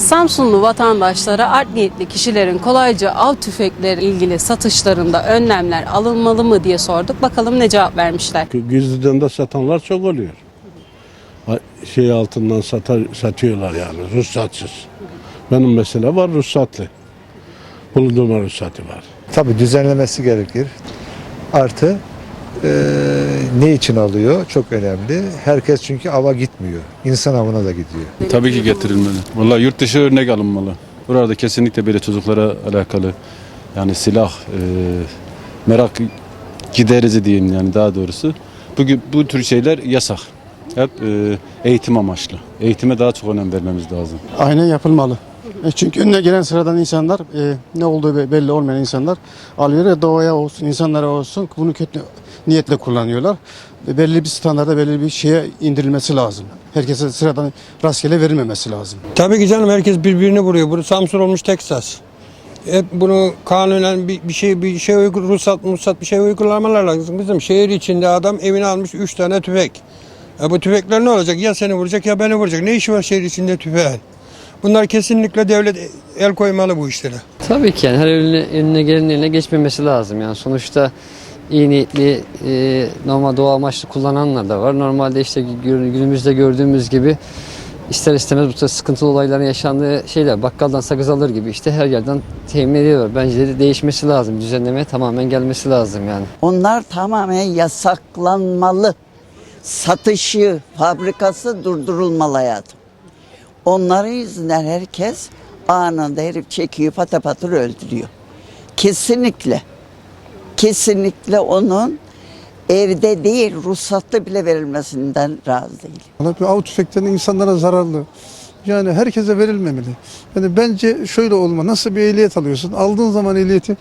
Samsunlu vatandaşlara art niyetli kişilerin kolayca av tüfekleri ilgili satışlarında önlemler alınmalı mı diye sorduk. Bakalım ne cevap vermişler. Gizliden de satanlar çok oluyor. Şey altından satar, satıyorlar yani ruhsatsız. Benim mesela var ruhsatlı. Bulundurma ruhsatı var. Tabii düzenlemesi gerekir. Artı eee, ne için alıyor? Çok önemli. Herkes çünkü ava gitmiyor. İnsan avına da gidiyor. Tabii ki getirilmeli. Vallahi yurt dışı örnek alınmalı. Burada kesinlikle böyle çocuklara alakalı yani silah e, merak giderici diyeyim yani daha doğrusu. Bugün bu tür şeyler yasak. Hep e, eğitim amaçlı. Eğitime daha çok önem vermemiz lazım. Aynen yapılmalı. E çünkü önüne gelen sıradan insanlar e, ne olduğu be- belli olmayan insanlar alıyor ya doğaya olsun insanlara olsun bunu kötü niyetle kullanıyorlar. Belli bir standarda belli bir şeye indirilmesi lazım. Herkese sıradan rastgele verilmemesi lazım. Tabii ki canım herkes birbirini vuruyor. Bu Samsun olmuş Teksas. Hep bunu kanunen bir, bir şey bir şey uygur, ruhsat ruhsat bir şey uygulamalar lazım. Bizim şehir içinde adam evine almış 3 tane tüfek. E bu tüfekler ne olacak? Ya seni vuracak ya beni vuracak. Ne işi var şehir içinde tüfeğin? Bunlar kesinlikle devlet el koymalı bu işlere. Tabii ki yani her önüne, önüne gelenin eline geçmemesi lazım. Yani sonuçta iyi niyetli, e, normal doğa amaçlı kullananlar da var. Normalde işte gü- günümüzde gördüğümüz gibi ister istemez bu tür sıkıntılı olayların yaşandığı şeyler bakkaldan sakız alır gibi işte her yerden temin ediyorlar. Bence de değişmesi lazım. Düzenleme tamamen gelmesi lazım yani. Onlar tamamen yasaklanmalı. Satışı, fabrikası durdurulmalı hayatım. Onların yüzünden herkes anında herif çekiyor patapatır öldürüyor. Kesinlikle. Kesinlikle onun evde değil ruhsatlı bile verilmesinden razı değilim. Valla bu av tüfeklerinin insanlara zararlı. Yani herkese verilmemeli. Yani bence şöyle olma. Nasıl bir ehliyet alıyorsun? Aldığın zaman ehliyeti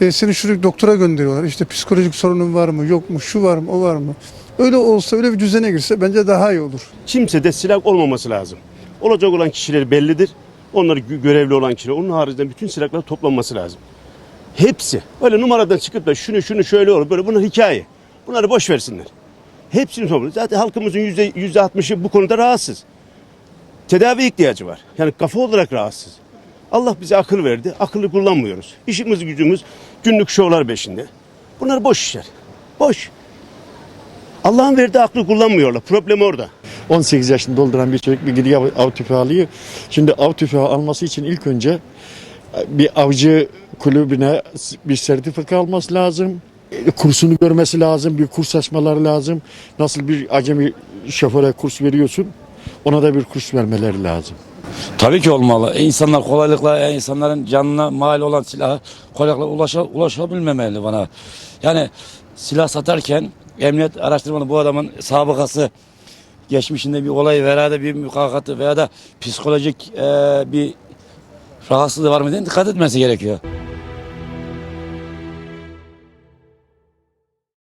e, seni şuraya doktora gönderiyorlar. İşte psikolojik sorunun var mı, yok mu, şu var mı, o var mı? Öyle olsa, öyle bir düzene girse bence daha iyi olur. kimsede silah olmaması lazım. Olacak olan kişiler bellidir. Onlar gö- görevli olan kişiler. Onun haricinde bütün silahlar toplanması lazım. Hepsi. Öyle numaradan çıkıp da şunu şunu şöyle olur böyle bunlar hikaye. Bunları boş versinler. Hepsini toplayın. Zaten halkımızın yüzde, yüzde altmışı bu konuda rahatsız. Tedavi ihtiyacı var. Yani kafa olarak rahatsız. Allah bize akıl verdi. Akıllı kullanmıyoruz. İşimiz gücümüz günlük şovlar peşinde. Bunlar boş işler. Boş. Allah'ın verdiği aklı kullanmıyorlar. Problem orada. 18 yaşını dolduran bir çocuk bir gidiyor av tüfeği alıyor. Şimdi av tüfeği alması için ilk önce bir avcı kulübüne bir sertifika alması lazım. E, Kursunu görmesi lazım, bir kurs açmaları lazım. Nasıl bir acemi şoföre kurs veriyorsun, ona da bir kurs vermeleri lazım. Tabii ki olmalı. İnsanlar kolaylıkla insanların canına mal olan silaha kolaylıkla ulaşa, ulaşabilmemeli bana. Yani silah satarken emniyet araştırmalı bu adamın sabıkası geçmişinde bir olay veya da bir mukakatı veya da psikolojik eee, bir rahatsızlığı var mı diye dikkat etmesi gerekiyor.